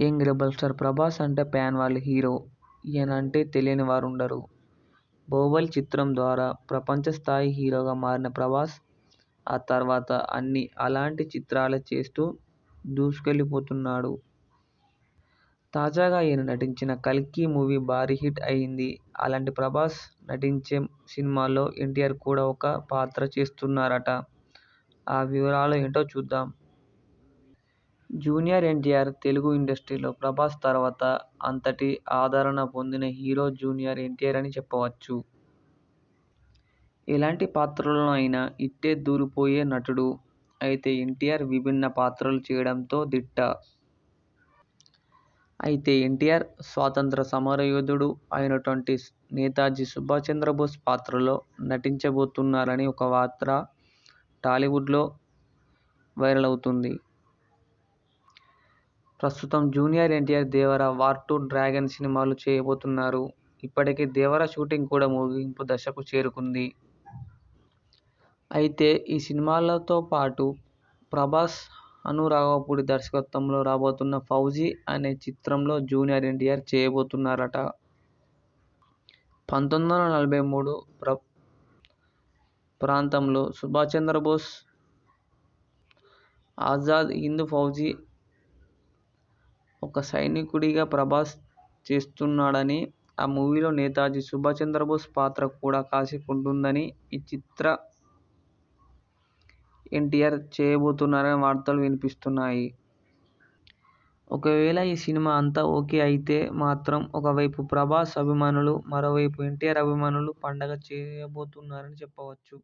Young rebel star Prabhas అంటే fan world hero. ఈయన అంటే తెలియని వారుండరు. 'బాహుబలి' చిత్రం ద్వారా ప్రపంచ స్థాయి హీరోగా మారిన ప్రభాస్ ఆ తర్వాత అన్ని అలాంటి చిత్రాలే చేస్తూ దూసుకెళ్ళిపోతున్నాడు తాజాగా ఈయన నటించిన 'కల్కి' మూవీ భారీ హిట్ అయింది. అలాంటి ప్రభాస్ నటించే సినిమాలో ఎన్టీఆర్ కూడా ఒక పాత్ర చేస్తున్నారట. ఆ వివరాలు ఏంటో చూద్దాం. జూనియర్ ఎన్టీఆర్ తెలుగు ఇండస్ట్రీలో ప్రభాస్ తర్వాత అంతటి ఆదరణ పొందిన హీరో జూనియర్ ఎన్టీఆర్ అని చెప్పవచ్చు. ఎలాంటి పాత్రలను అయినా ఇట్టే దూరిపోయే నటుడు. అయితే ఎన్టీఆర్ విభిన్న పాత్రలు చేయడంతో దిట్ట. అయితే ఎన్టీఆర్ స్వాతంత్ర సమరయోధుడు అయినటువంటి నేతాజీ సుభాష్ చంద్రబోస్ పాత్రలో నటించబోతున్నారని ఒక వార్త టాలీవుడ్లో వైరల్ అవుతుంది ప్రస్తుతం junior NTR 'Devara', 'war two', 'dragon' సినిమాలు చేయబోతున్నారు. ఇప్పటికే 'దేవర' షూటింగ్ కూడా ముగింపు దశకు చేరుకుంది. అయితే ఈ సినిమాలతో పాటు ప్రభాస్, అను రాఘవపూడి దర్శకత్వంలో రాబోతున్న 'ఫౌజీ' అనే చిత్రంలో జూనియర్ ఎన్టీఆర్ చేయబోతున్నారట. పంతొమ్మిది వందల నలభై మూడు ప్ర ప్రాంతంలో సుభాష్ చంద్రబోస్ ఆజాద్ హింద్ ఫౌజీ ఒక సైనికుడిగా ప్రభాస్ చేస్తున్నాడని, ఆ మూవీలో నేతాజీ సుభాష్ చంద్రబోస్ పాత్ర కూడా కాసేపు ఉంటుందని, ఈ చిత్ర ఎన్టీఆర్ చేయబోతున్నారని వార్తలు వినిపిస్తున్నాయి. ఒకవేళ ఈ సినిమా అంతా ఓకే అయితే మాత్రం ఒకవైపు ప్రభాస్ అభిమానులు, మరోవైపు ఎన్టీఆర్ అభిమానులు పండగ చేయబోతున్నారని చెప్పవచ్చు.